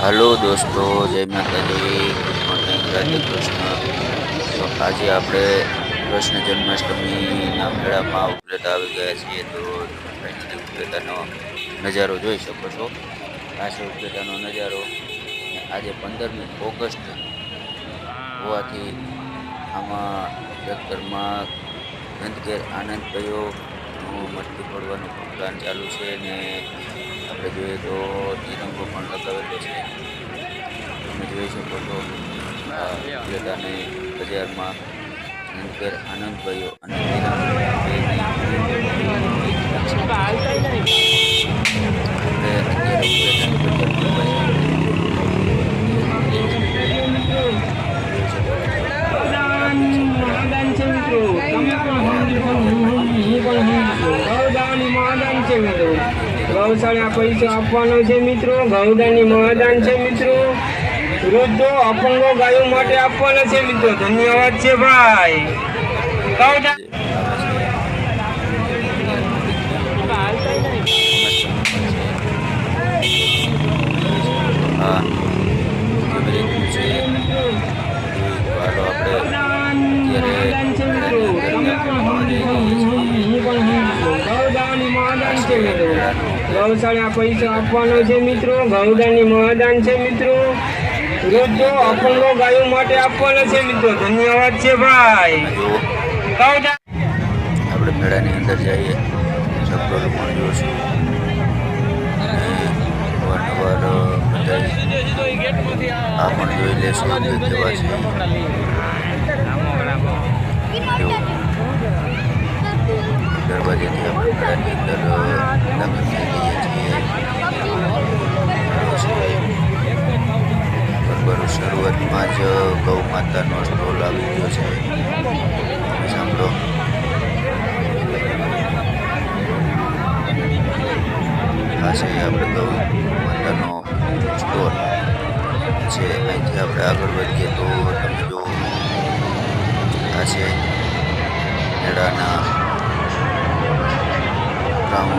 હાલો દોસ્તો, જય માતાજી. રાધે કૃષ્ણ. તો આજે આપણે કૃષ્ણ જન્માષ્ટમીના મેળામાં ઉપલેટા આવી ગયા છીએ. તો તમે ફાઇનલી નજારો જોઈ શકો છો? આ છે ઉપલેટાનો નજારો અને આજે પંદરમી ઓગસ્ટ હોવાથી આમાં દફતરમાં ગંદકેર આનંદ થયો. મટકી પડવાનું પ્લાન ચાલુ છે ને આપણે જોઈએ તો તિરંગો પણ લગાવેલો છે. તમે જોઈ શકો તો ઉપલેટાની બજારમાં ગંદકેર આનંદ થયો અને Thank બેની ગૌશાળા પૈસો આપવાનો છે મિત્રો? ગૌદાની મહાદાન છે મિત્રો? વૃદ્ધો અપંગો ગાયો માટે આપવાના છે મિત્રો. ધન્યવાદ છે ભાઈ. ગૌદાન હા કેવી રીતનું છે હાલો આપણે મહાદાન છે મિત્રો તમે પણ હિન્દી પણ હું પણ હિન્દી ગૌદાની મહાદાન છે મિત્રો ગૌશાળા પૈસા આપવાનો છે મિત્રો. ગૌડાની મહાદાન છે મિત્રો. રોજો અપંગો ગાયો માટે આપવાના છે મિત્રો. ધન્યવાદ છે ભાઈ. આપણે મેળાની અંદર જઈએ. પણ જોઈ લેશું. કેવા દરવાજેથી આપણે મેળાની અંદર દાખલ થઈ જઈએ છીએ બરોબર શરૂઆતમાં જ ગૌ માતાનો સ્ટોલ આવી ગયો છે તમે સાંભળો આ છે આપણે ગૌ માતાનો સ્ટોર છે અહીંથી આપણે આગળ વધીએ તો તમે જો આ છે મેળાના ডাউন